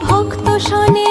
ভক্ত শোনে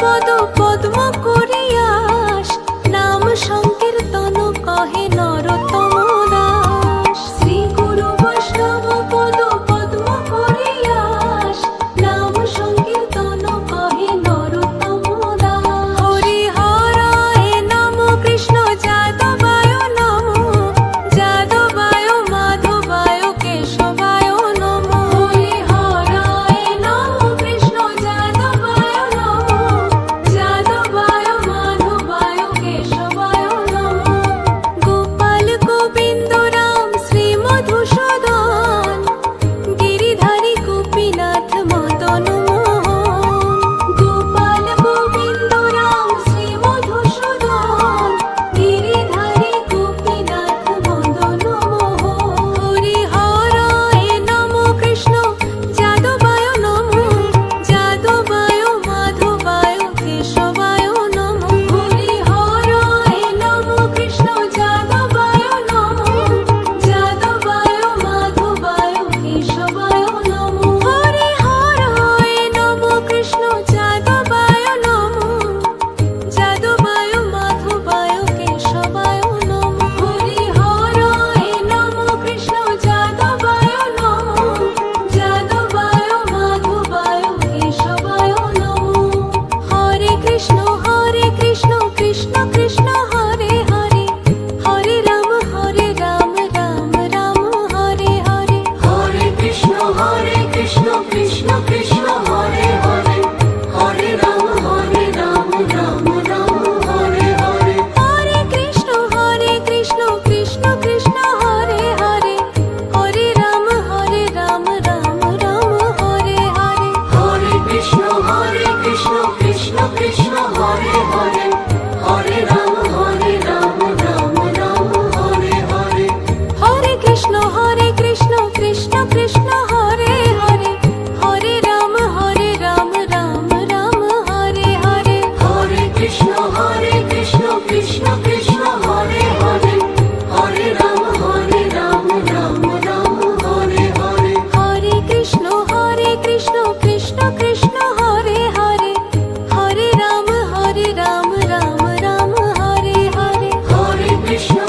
পদ পদ্ম করিয়াস নাম সংকীর্তন কহে নরতম দাস। শ্রী গুরু বৈষ্ণব পদ